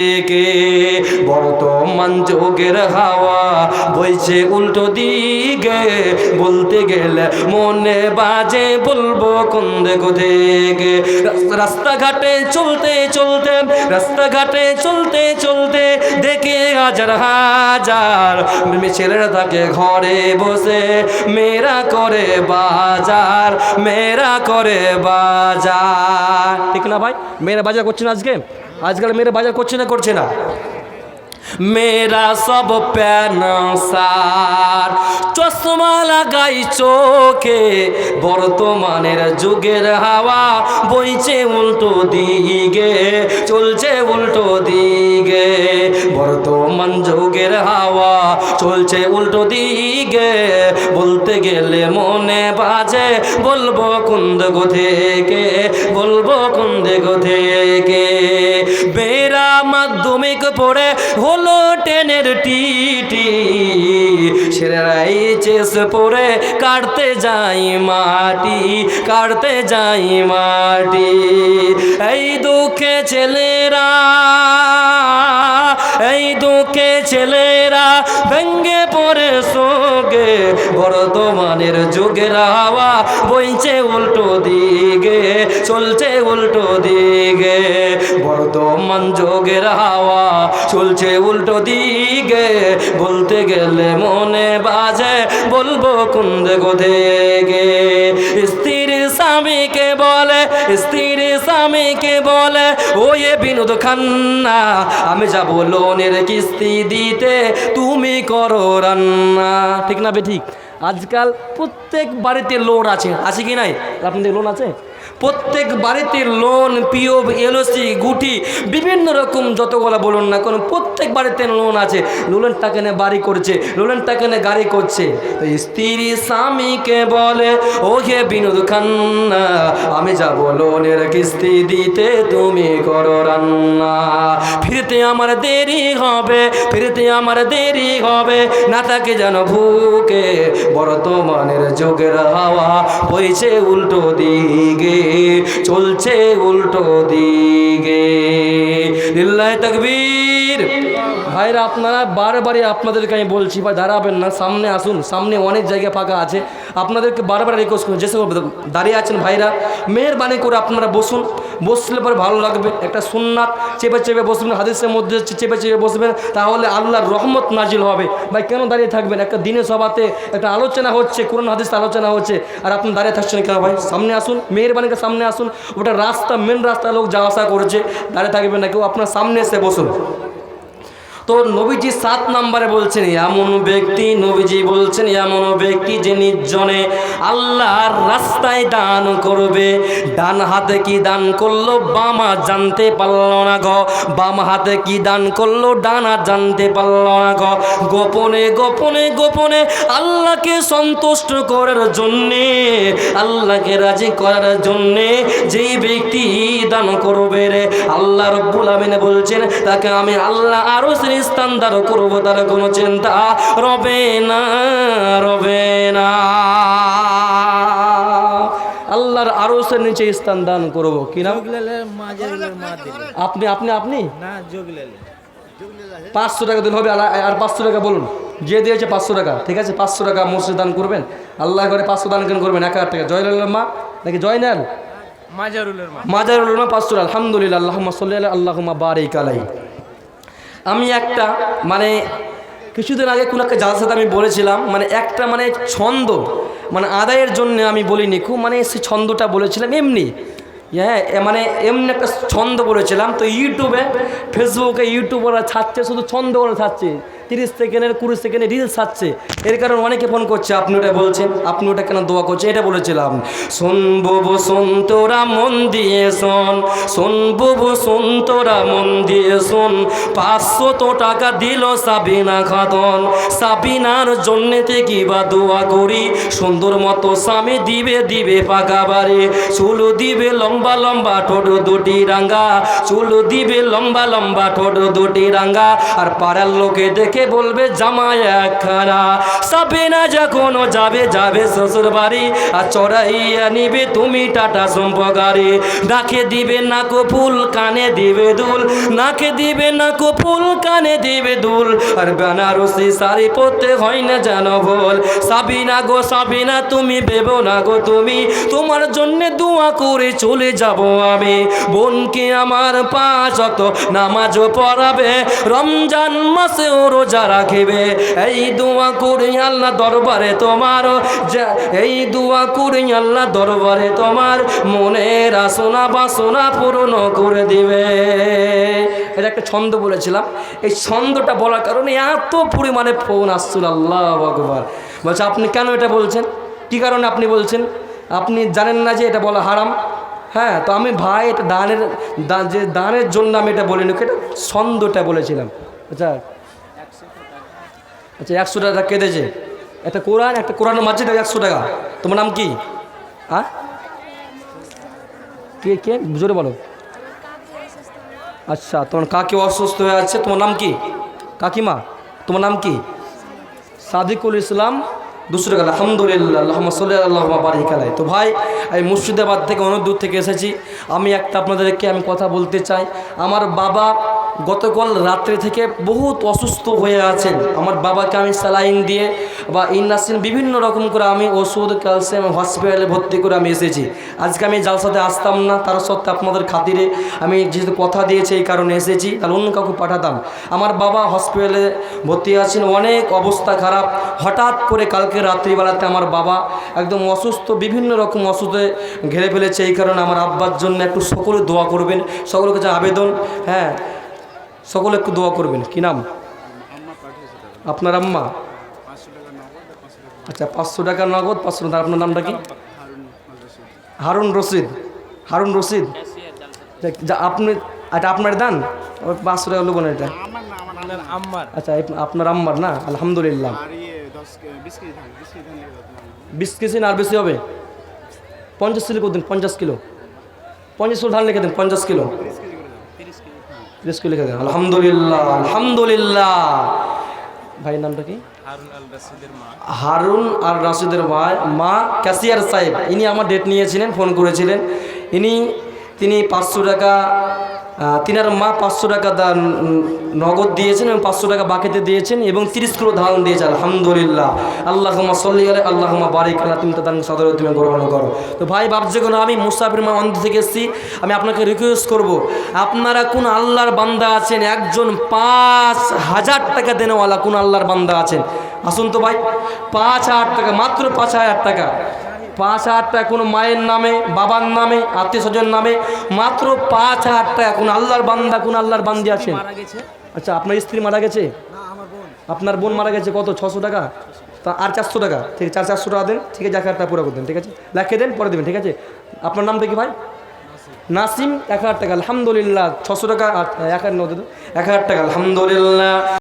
কে বর্তমান যোগের হাওয়া বইছে উল্টো দিকে। বলতে গেলে মনে বাজে বলব কোন দেখো থেকে। রাস্তাঘাটে চলতে চলতে, রাস্তাঘাটে চলতে চলতে দেখে হাজার হাজার ছেলেরা থাকে ঘরে বসে, মেয়েরা করে বাজার, মেয়েরা করে বাজার। ঠিক না ভাই? মেয়েরা বাজার করছে না আজকে? আজকাল মেয়েরা বাজার করছে না করছে না। মেয়েরা সব প্যানসার চশমা লাগাই চোখে বর্তমানের যুগের হাওয়া বইছে উল্টো দিকে চলছে উল্টো দিকে বর্তমান যুগের হাওয়া চলছে উল্টো দিকে বলতে গেলে মনে বাজে বলব কোন দেখো থেকে বলব কোন দেখো থেকে বেরা মাধ্যমিক পড়ে হলো টেনের টিটি। সেরাই চেস পরে কাটতে যাই মাটি কাটতে যাই মাটি। এই দুঃখে ছেলেরা এই দুঃখে ছেলেরা ভেঙ্গে পড়ে সোগে বর্তমানের যুগের হাওয়া বইছে উল্টো দিকে, চলছে উল্টো দিকে। বর্তমান যুগের হাওয়া চলছে উল্টো দিকে, বলতে গেলে মনে বাজে, বলব কোন দেখো থেকে স্ত্রীর স্বামীকে বলে, স্ত্রীর স্বামীকে বলে ও এ বিনোদ খান্না, আমি যাব লোনের কিস্তি দিতে, তুমি করো রান্না। ঠিক না বে ঠিক? আজকাল প্রত্যেক বাড়িতে লোন আছে আছে কি নাই? আপনাদের লোন আছে? প্রত্যেক বাড়িতে লোন পিও এলওসি গুটি, বিভিন্ন রকম যতগুলো বলুন না কোনো, প্রত্যেক বাড়িতে লোন আছে। লোনের টাকা নিয়ে বাড়ি করছে? লোনের টাকা নিয়ে গাড়ি করছে? স্ত্রী স্বামীকে বলে ও হে বিনোদ খান্না, আমি যাব লোনের কিস্তি দিতে, তুমি করো রান্না। ফিরতে আমার দেরি হবে, ফিরতে আমার দেরি হবে, না তাকে যেন ভুকে, বর্তমানের যোগের হাওয়া বইছে উল্টো দিকে। চলছে উল্টো দিকে। নিল্লায় তকবীর। ভাইরা, আপনারা বারবারই আপনাদেরকে আমি বলছি, ভাই, দাঁড়াবেন না, সামনে আসুন, সামনে অনেক জায়গা ফাঁকা আছে। আপনাদেরকে বারবার রিকোয়েস্ট করুন যে দাঁড়িয়ে আছেন ভাইরা, মেহরবানি করে আপনারা বসুন, বসলে পরে ভালো লাগবে, একটা সুন্নাত চেপে চেপে বসবেন, হাদিসের মধ্যে চেপে চেপে বসবেন, তাহলে আল্লাহর রহমত নাজিল হবে। ভাই, কেন দাঁড়িয়ে থাকবেন? একটা দিনে সভাতে একটা আলোচনা হচ্ছে, কোরআন হাদিস আলোচনা হচ্ছে, আর আপনি দাঁড়িয়ে থাকছেন কেন ভাই? সামনে আসুন মেহরবানি করে সামনে আসুন, ওটা রাস্তা মেন রাস্তা লোক যাওয়া আসা করছে, দাঁড়িয়ে থাকবেন না, কেউ আপনার সামনে এসে বসুন। তো নবীজি সাত নম্বরে বলছেন, এমন ব্যক্তি নবীজি বলছেন, এমন ব্যক্তি যে নির্জনে আল্লাহর রাস্তায় দান করবে। ডান হাতে কি দান করল, বামা জানতে পারল না গ। বাম হাতে কি দান করল, ডানা জানতে পারল না গ। গোপনে গোপনে গোপনে আল্লাহকে সন্তুষ্ট করার জন্যে, আল্লাহকে রাজি করার জন্যে যেই ব্যক্তি দান করবে রে, আল্লাহ রব্বুল আমিনে বলছেন, তাকে আমি আল্লাহ আরও আরও স্থান দান করব তার কোনো চিন্তা রবে না রবে না। আল্লাহর আরসের নিচে স্থান দান করব। কি নাম? আপনি আপনি আপনি? পাঁচশো টাকা দিলে হবে আর- আর পাঁচশো টাকা বলুন। যে দিয়েছে পাঁচশো টাকা ঠিক আছে? পাঁচশো টাকা মসজিদ দান করবেন। আল্লাহ করে পাঁচশো দান কেন করবেন? এক হাজার টাকা। জয়লাল মা? নাকি জয়নাল? মাজারুলের মা। মাজারুল মা পাঁচশো আলহামদুলিল্লাহ আল্লাহ আল্লাহ বারিক আলাই আমি একটা মানে কিছুদিন আগে কোনো একটা সাথে আমি বলেছিলাম মানে একটা মানে ছন্দ মানে আদায়ের জন্য আমি বলিনি, খুব মানে সে ছন্দটা বলেছিলাম এমনি। হ্যাঁ মানে এমনি একটা ছন্দ বলেছিলাম, তো ইউটিউবে, ফেসবুকে ইউটিউবরা ছাড়ছে, শুধু ছন্দ করে ছাড়ছে। তিরিশ সেকেন্ডের, কুড়ি সেকেন্ডের রিলস ছাড়ছে এর কারণে অনেকে ফোন করছে, আপনি ওটা বলছেন, আপনি ওটা কেন দোয়া করছেন? এটা বলেছিলাম। শুনব বসন্তরা মন দিয়ে শোন, শুনব বসন্তরা মন দিয়ে শোন। পাঁচশত টাকা দিল সাবিনা খাদন সাবিনার জন্যেতে কি বা দোয়া করি। সুন্দর মতো স্বামী দিবে দিবে পাকা বাড়ি। চুল দিবে লম্বা লম্বা, ঠোঁট দুটি রাঙ্গা। চুল দিবে লম্বা লম্বা, ঠোঁট দুটি রাঙ্গা। আর পাড়ার লোকে দেখে বোনকে বলবে জামাই একখানা সাবিনা যখন যাবে যাবে শ্বশুর বাড়ি, আর চড়াইয়া নিবে তুমি টাটা সম্পগারি নাকে দিবে নাকো ফুল, কানে দিবে দুল, নাকে দিবে নাকো ফুল, কানে দিবে দুল, আর বেনারসি শাড়ি পরতে হয় না জানো বল সাবিনা গো, সাবিনা, তুমি ভেবো না গো তুমি, তোমার জন্যে দোয়া করে চলে যাব আমি। বোনকে আমার পাঁচ অত নামাজও পড়াবে, রমজান মাসেও রোজা রাখিবে। এই দোয়া করে আল্লাহ দরবারে তোমার। এই দোয়া করে আল্লাহ দরবারে তোমার। মনের আসনা বাসনা পূরণ করে দিবে। এটা একটা ছন্দ বলেছিলাম। এই ছন্দটা বলার কারণে এত পরিমাণে ফোন আসছিল, আল্লাহ ভগবান বলছে, আপনি কেন এটা বলছেন? কী কারণে আপনি বলছেন? আপনি জানেন না যে এটা বলা হারাম? হ্যাঁ তো আমি ভাই, এটা দানের যে দানের জন্য আমি এটা বলিনি এটা ছন্দটা বলেছিলাম। আচ্ছা আচ্ছা একশো টাকা কেঁদেছে একটা কোরআন, একটা কোরআনের মাঝে একশো টাকা। তোমার নাম কি? হ্যাঁ কে কে? জোরে বলো। আচ্ছা তোমার কাকে অসুস্থ হয়ে আছে, তোমার নাম কি? কাকিমা, তোমার নাম কি? সাদিকুল ইসলাম, দুশো টাকা। আলহামদুলিল্লাহ আল্লাহ আল্লাহ বারিকালাই তো ভাই, আমি মুর্শিদাবাদ থেকে, অনেক দূর থেকে এসেছি। আমি একটা আপনাদেরকে আমি কথা বলতে চাই। আমার বাবা গতকাল রাত্রে থেকে বহুত অসুস্থ হয়ে আছেন। আমার বাবাকে আমি স্যালাইন দিয়ে বা ইন্নাসিন বিভিন্ন রকম করে আমি ওষুধ, ক্যালসিয়াম, হসপিটালে ভর্তি করে আমি এসেছি। আজকে আমি জালসাতে আসতাম না, তার সত্ত্বে আপনাদের খাতিরে আমি যেহেতু কথা দিয়েছি এই কারণে এসেছি, তাহলে অন্য কাউকে পাঠাতাম। আমার বাবা হসপিটালে ভর্তি আছেন, অনেক অবস্থা খারাপ। হঠাৎ করে কালকে রাত্রিবেলাতে আমার বাবা একদম অসুস্থ, বিভিন্ন রকম অসুস্থে ঘেরে ফেলেছে। এই কারণে আমার আব্বার জন্য একটু সকলে দোয়া করবেন। সকলের কাছে আবেদন হ্যাঁ সকলে একটু দোয়া করবেন। কি নাম? আপনার আম্মা? আচ্ছা পাঁচশো টাকা নগদ, পাঁচশো টাকা আপনার নামটা কি? হারুন রশিদ। হারুন রশিদ? আপনি এটা আপনার দান? পাঁচশো টাকা লোক এটা। আচ্ছা আপনার আম্মার না? আলহামদুলিল্লাহ। বিশ কেজি না আর বেশি হবে? পঞ্চাশ কিলো করে দিন? পঞ্চাশ কিলো। পঞ্চাশ কিলো ধান লিখে দিন, পঞ্চাশ কিলো। কিলো লিখে দেন। আলহামদুলিল্লাহ আলহামদুলিল্লাহ। ভাইয়ের নামটা কি? হারুন আল রাশিদের মা। আর রাশিদের ভাই মা ক্যাশিয়ার সাহেব। ইনি আমার ডেট নিয়েছিলেন ফোন করেছিলেন। ইনি তিনি পাঁচশো টাকা তিনার মা পাঁচশো টাকা নগদ দিয়েছেন এবং পাঁচশো টাকা বাকিতে দিয়েছেন এবং তিরিশ কিলো ধান দিয়েছে আলহামদুলিল্লাহ। আল্লাহ সল্লি আলে আল্লাহ বারিক আল্লাহ তুমি তো দান সদর তুমি গ্রহণ করো। তো ভাই, ভাবছে কোনো আমি মুসাফির মা অন্ধ থেকে এসেছি, আমি আপনাকে রিকোয়েস্ট করব, আপনারা কোন আল্লাহর বান্দা আছেন? একজন পাঁচ হাজার টাকা দেনেওয়ালা কোন আল্লাহর বান্দা আছেন? আসুন তো ভাই, পাঁচ হাজার টাকা, মাত্র পাঁচ হাজার টাকা। পাঁচ হাজার টাকা কোনো মায়ের নামে বাবার নামে আত্মীয় স্বজন নামে মাত্র পাঁচ হাজার টাকা কোন আল্লাহর বান্দা কোন আল্লাহর বান্দি আছেন? গেছে? আচ্ছা আপনার স্ত্রী মারা গেছে? আপনার বোন মারা গেছে কত? ছশো টাকা? তা আর চারশো টাকা। ঠিক আছে চার চারশো টাকা দেন ঠিক আছে এক হাজার টাকা পুরো করে দেন ঠিক আছে? লেখে দেন পরে দেবেন ঠিক আছে? আপনার নামটা কি ভাই? নাসিম। এক হাজার টাকা আলহামদুলিল্লাহ ছশো টাকা আর এক হাজার এক হাজার টাকা আলহামদুলিল্লাহ।